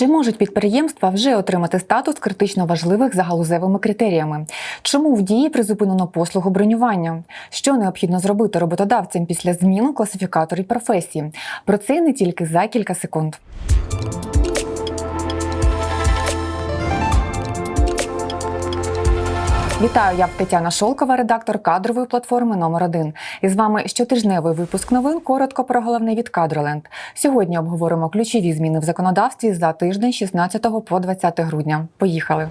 Чи можуть підприємства вже отримати статус критично важливих за галузевими критеріями? Чому в дії призупинено послугу бронювання? Що необхідно зробити роботодавцям після зміни класифікаторів професії? Про це не тільки за кілька секунд. Вітаю, я Тетяна Шолкова, редактор кадрової платформи номер 1 І з вами щотижневий випуск новин. Коротко про головне від Кадроленд. Сьогодні обговоримо ключові зміни в законодавстві за тиждень 16 по 20 грудня. Поїхали.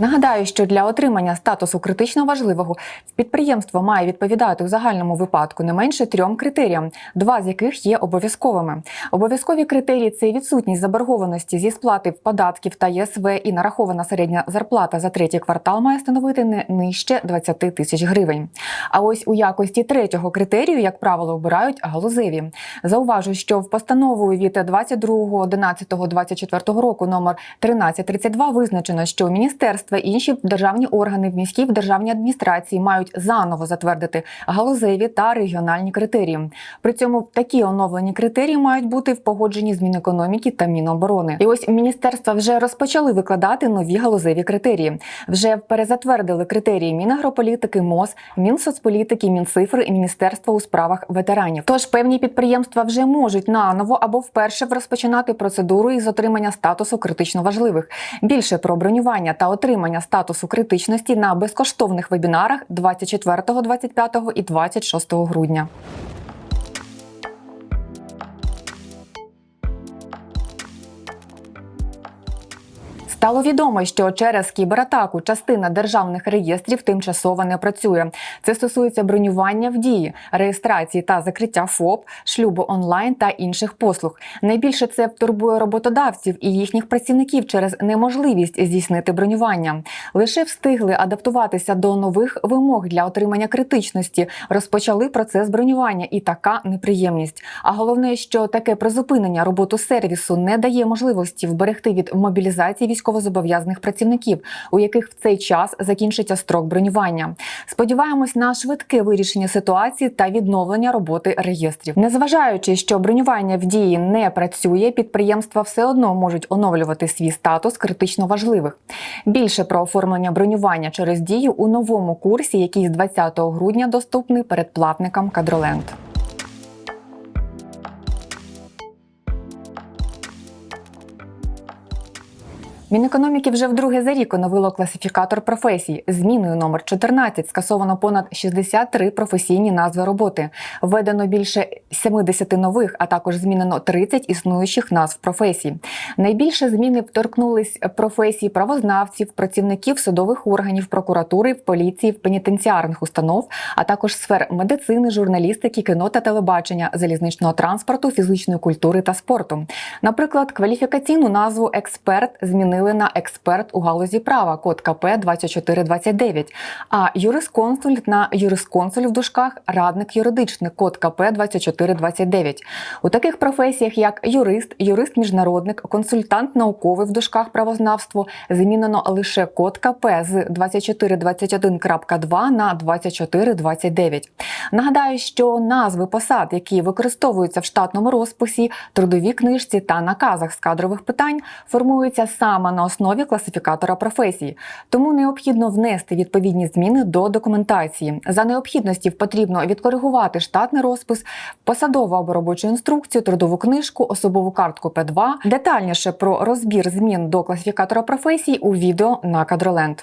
Нагадаю, що для отримання статусу критично важливого підприємство має відповідати у загальному випадку не менше трьом критеріям, два з яких є обов'язковими. Обов'язкові критерії це відсутність заборгованості зі сплати податків та ЄСВ і нарахована середня зарплата за третій квартал має становити не нижче 20 тисяч гривень. А ось у якості третього критерію, як правило, обирають галузеві. Зауважу, що в постановою від 22.11.24 року номер 1332 визначено, що міністерство і інші державні органи в міській в державній адміністрації мають заново затвердити галузеві та регіональні критерії. При цьому такі оновлені критерії мають бути в погодженні з Мінекономіки та Міноборони. І ось міністерства вже розпочали викладати нові галузеві критерії. Вже перезатвердили критерії Мінагрополітики, МОЗ, Мінсоцполітики, Мінцифри і Міністерство у справах ветеранів. Тож певні підприємства вже можуть наново або вперше розпочинати процедуру із отримання статусу критично важливих. Більше про бронювання та отримання статусу критичності на безкоштовних вебінарах 24, 25 і 26 грудня. Стало відомо, що через кібератаку частина державних реєстрів тимчасово не працює. Це стосується бронювання в дії, реєстрації та закриття ФОП, шлюбу онлайн та інших послуг. Найбільше це турбує роботодавців і їхніх працівників через неможливість здійснити бронювання. Лише встигли адаптуватися до нових вимог для отримання критичності, розпочали процес бронювання, і така неприємність. А головне, що таке призупинення роботи сервісу не дає можливості вберегти від мобілізації військовозобов'язаних працівників, у яких в цей час закінчиться строк бронювання. Сподіваємось на швидке вирішення ситуації та відновлення роботи реєстрів. Незважаючи, що бронювання в дії не працює, підприємства все одно можуть оновлювати свій статус критично важливих. Більше про оформлення бронювання через дію у новому курсі, який з 20 грудня доступний передплатникам Кадроленд. Мінекономіки вже вдруге за рік оновило класифікатор професій. Зміною номер 14 скасовано понад 63 професійні назви роботи. Введено більше 70 нових, а також змінено 30 існуючих назв професій. Найбільше зміни вторкнулись професії правознавців, працівників судових органів, прокуратури, поліції, пенітенціарних установ, а також сфер медицини, журналістики, кіно та телебачення, залізничного транспорту, фізичної культури та спорту. Наприклад, кваліфікаційну назву експерт змінили на експерт у галузі права код КП 2429, а юрисконсульт на юрисконсуль в дужках радник юридичний код КП 2429. У таких професіях, як юрист, юрист-міжнародник, консультант науковий в дужках правознавство змінено лише код КП з 2421.2 на 2429. Нагадаю, що назви посад, які використовуються в штатному розписі, трудовій книжці та наказах з кадрових питань, формуються саме на основі класифікатора професії, тому необхідно внести відповідні зміни до документації. За необхідності потрібно відкоригувати штатний розпис, посадову або робочу інструкцію, трудову книжку, особову картку П2. Детальніше про розбір змін до класифікатора професій у відео на Кадроленд.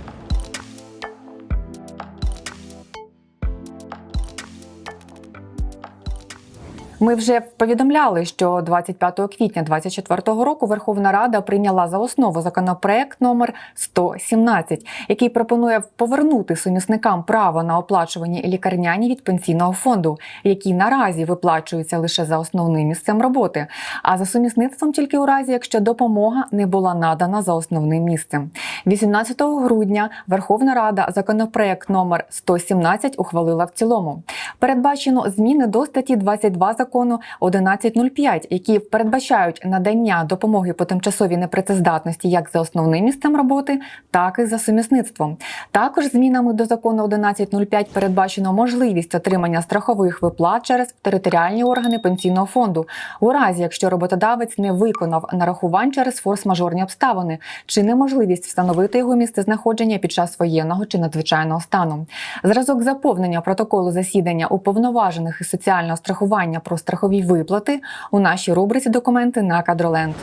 Ми вже повідомляли, що 25 квітня 2024 року Верховна Рада прийняла за основу законопроект номер 117, який пропонує повернути сумісникам право на оплачувані лікарняні від пенсійного фонду, які наразі виплачуються лише за основним місцем роботи, а за сумісництвом тільки у разі, якщо допомога не була надана за основним місцем. 18 грудня Верховна Рада законопроект номер 117 ухвалила в цілому. Передбачено зміни до статті 22 закону 1105, які передбачають надання допомоги по тимчасовій непрацездатності як за основним місцем роботи, так і за сумісництвом. Також змінами до закону 1105 передбачено можливість отримання страхових виплат через територіальні органи пенсійного фонду у разі, якщо роботодавець не виконав нарахувань через форс-мажорні обставини чи неможливість встановити його місце знаходження під час воєнного чи надзвичайного стану. Зразок заповнення протоколу засідання уповноважених із соціального страхування про страхові виплати у нашій рубриці документи на кадроленд.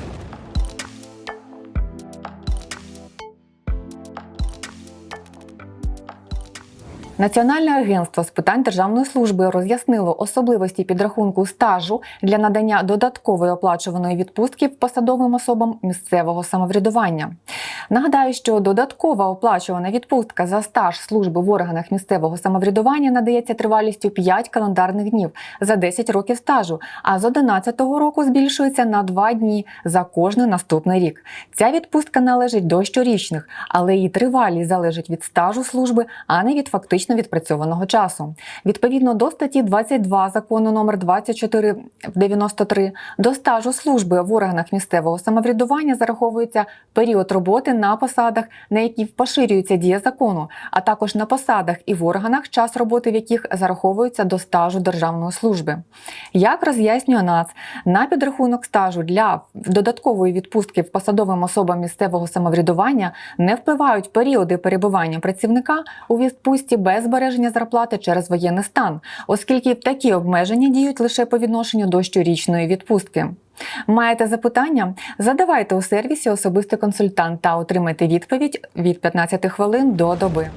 Національне агентство з питань державної служби роз'яснило особливості підрахунку стажу для надання додаткової оплачуваної відпустки посадовим особам місцевого самоврядування. Нагадаю, що додаткова оплачувана відпустка за стаж служби в органах місцевого самоврядування надається тривалістю 5 календарних днів за 10 років стажу, а з 2011 року збільшується на 2 дні за кожний наступний рік. Ця відпустка належить до щорічних, але її тривалість залежить від стажу служби, а не від фактично відпрацьованого часу. Відповідно до статті 22 закону номер 2493 до стажу служби в органах місцевого самоврядування зараховується період роботи на посадах, на які поширюється дія закону, а також на посадах і в органах, час роботи в яких зараховується до стажу державної служби. Як роз'яснює НАЦ, на підрахунок стажу для додаткової відпустки в посадовим особам місцевого самоврядування не впливають періоди перебування працівника у відпустці без збереження зарплати через воєнний стан, оскільки такі обмеження діють лише по відношенню до щорічної відпустки. Маєте запитання? Задавайте у сервісі особистий консультант та отримайте відповідь від 15 хвилин до доби.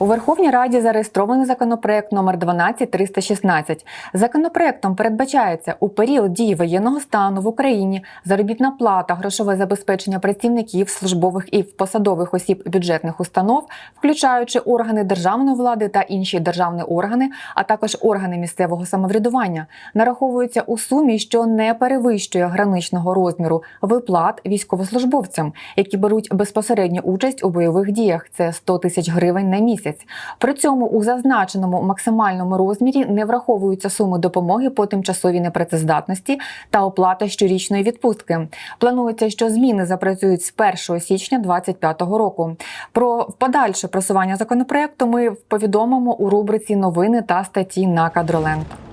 У Верховній Раді зареєстрований законопроект номер 12316. Законопроектом передбачається у період дії воєнного стану в Україні заробітна плата, грошове забезпечення працівників, службових і посадових осіб бюджетних установ, включаючи органи державної влади та інші державні органи, а також органи місцевого самоврядування, нараховуються у сумі, що не перевищує граничного розміру виплат військовослужбовцям, які беруть безпосередню участь у бойових діях. Це 100 тисяч гривень на місяць місяць. При цьому у зазначеному максимальному розмірі не враховуються суми допомоги по тимчасовій непрацездатності та оплата щорічної відпустки. Планується, що зміни запрацюють з 1 січня 2025 року. Про подальше просування законопроекту ми повідомимо у рубриці новини та статті на кадроленд.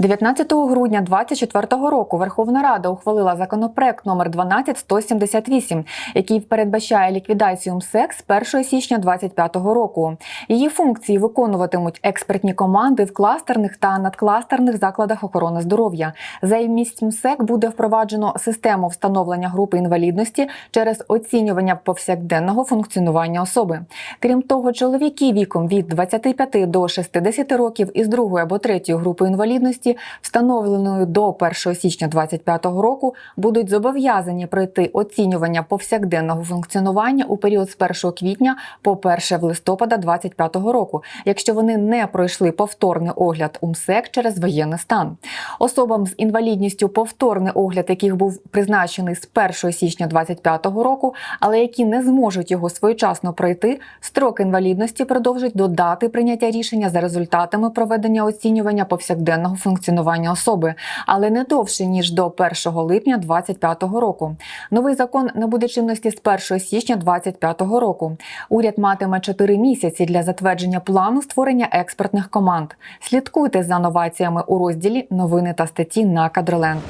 19 грудня 2024 року Верховна Рада ухвалила законопроект номер 12178, який передбачає ліквідацію МСЕК з 1 січня 2025 року. Її функції виконуватимуть експертні команди в кластерних та надкластерних закладах охорони здоров'я. Замість МСЕК буде впроваджено систему встановлення групи інвалідності через оцінювання повсякденного функціонування особи. Крім того, чоловіки віком від 25 до 60 років із другої або третьої групи інвалідності інвалідності, встановленою до 1 січня 2025 року, будуть зобов'язані пройти оцінювання повсякденного функціонування у період з 1 квітня по 1 листопада 2025 року, якщо вони не пройшли повторний огляд УМСЕК через воєнний стан. Особам з інвалідністю повторний огляд, яких був призначений з 1 січня 2025 року, але які не зможуть його своєчасно пройти, строк інвалідності продовжить до дати прийняття рішення за результатами проведення оцінювання повсякденного функціонування функціонування особи, але не довше ніж до 1 липня 2025 року. Новий закон набуде чинності з 1 січня 2025 року. Уряд матиме 4 місяці для затвердження плану створення експертних команд. Слідкуйте за новаціями у розділі новини та статті на кадроленд.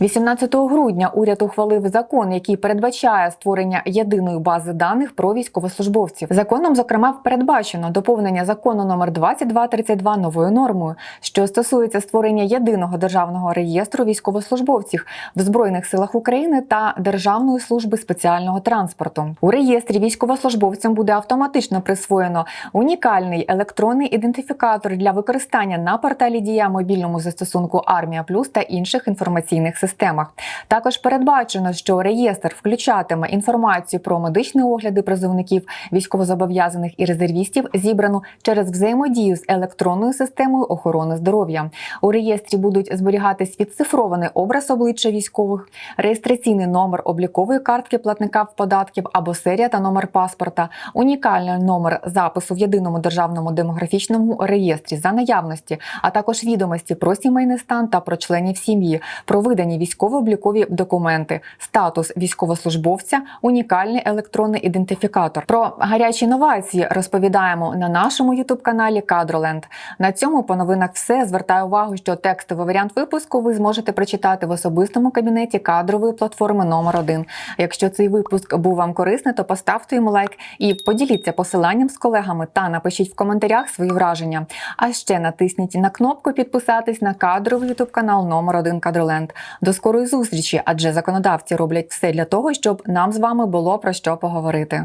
18 грудня уряд ухвалив закон, який передбачає створення єдиної бази даних про військовослужбовців. Законом, зокрема, передбачено доповнення закону номер 2232 новою нормою, що стосується створення єдиного державного реєстру військовослужбовців в збройних силах України та Державної служби спеціального транспорту. У реєстрі військовослужбовцям буде автоматично присвоєно унікальний електронний ідентифікатор для використання на порталі Дія мобільному застосунку Армія Плюс та інших інформаційних системах. Також передбачено, що реєстр включатиме інформацію про медичні огляди призовників, військовозобов'язаних і резервістів, зібрану через взаємодію з електронною системою охорони здоров'я. У реєстрі будуть зберігатись відцифрований образ обличчя військових, реєстраційний номер облікової картки платника в податків або серія та номер паспорта, унікальний номер запису в єдиному державному демографічному реєстрі за наявності, а також відомості про сімейний стан та про членів сім'ї, про видані військово-облікові документи, статус військовослужбовця, унікальний електронний ідентифікатор. Про гарячі новації розповідаємо на нашому ютуб-каналі Кадроленд. На цьому по новинах все. Звертаю увагу, що текстовий варіант випуску ви зможете прочитати в особистому кабінеті кадрової платформи номер 1 Якщо цей випуск був вам корисний, то поставте йому лайк і поділіться посиланням з колегами та напишіть в коментарях свої враження. А ще натисніть на кнопку підписатись на кадровий ютуб канал номер 1 Кадроленд. До скорої зустрічі, адже законодавці роблять все для того, щоб нам з вами було про що поговорити.